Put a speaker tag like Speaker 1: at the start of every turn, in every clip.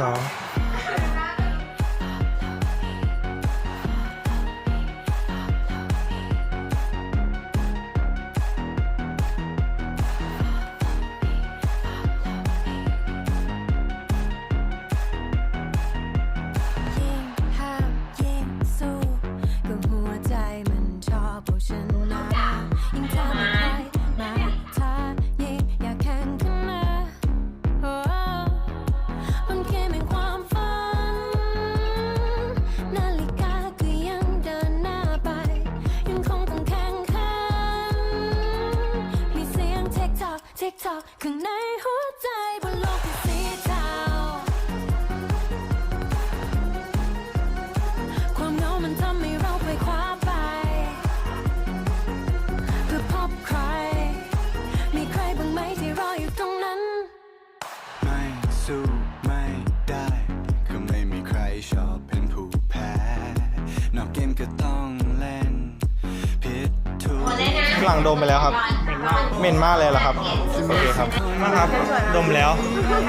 Speaker 1: ต่
Speaker 2: เทคทอกข้างในหัวใจบนโลกที่สีเทาความเหงามันทำให้เราไปคว้าไป เพื่อพบใคร มีใครบ้างไหมที่รออยู่ตรงนั้น
Speaker 3: ไม่สู้ไม่ได้ ก็ไม่มีใครชอบเป็นผู้แพ้ นอกเกมก็ต้องเล่นผิดถูก
Speaker 1: หลังดมไปแล้วครับ เหม็นมากเลยเหรอครับ โอเคครับมาครับ ดมแล้ว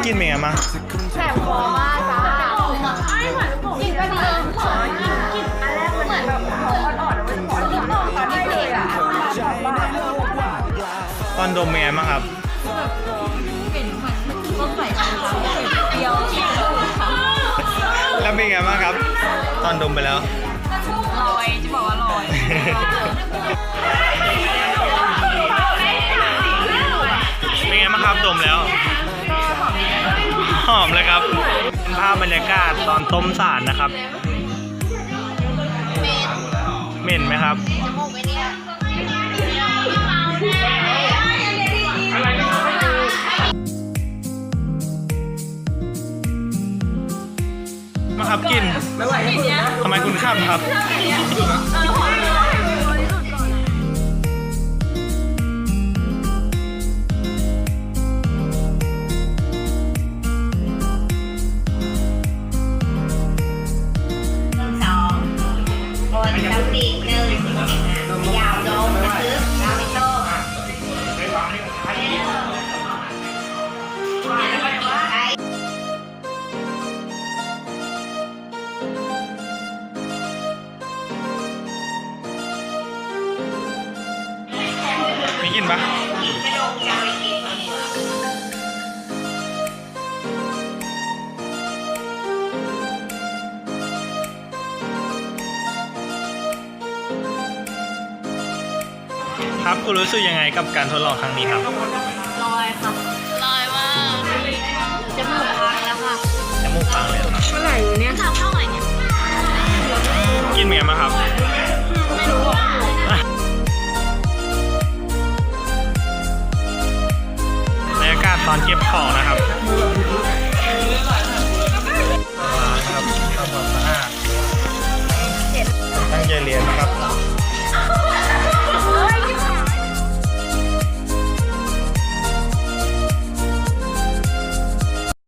Speaker 1: กินเป็นไงมั้า
Speaker 4: แสบคอมากจ้าไม่เหมือนผมกินก็ดีขอกินอันแรกมันเหมือนแบบหอมอ่อนๆมันขอกินต่อตอนที่เด็กอะ
Speaker 1: ตอนดมเป็นไงบ้างครับ
Speaker 4: ต้มใส่กะเพราเดียว
Speaker 1: แล้วเป็นไงบ้างครับ ตอนดมไปแล้ว
Speaker 4: ลอยจะบอกว่าลอย
Speaker 1: หอมเลยครับเป็นภาพบรรยากาศตอนต้มสารนะครับ เหม็นไหมครับ มาครับกินทำไมคุณข้ามครับ
Speaker 5: ส มีกิ
Speaker 1: นปะ
Speaker 5: กระดงจะไปกิน
Speaker 1: ครับคุณรู้สึกยังไงกับการทดลองครั้งนี้ครับ
Speaker 4: ลอยค่ะลอยมากจะมือพังแล้วค่ะ
Speaker 1: จมูกฟังเลยครับ
Speaker 4: เมื่อไหร่เนี่ยทำเท่าไหร่เนี่ย
Speaker 1: กินเป็นไงบ้างครับ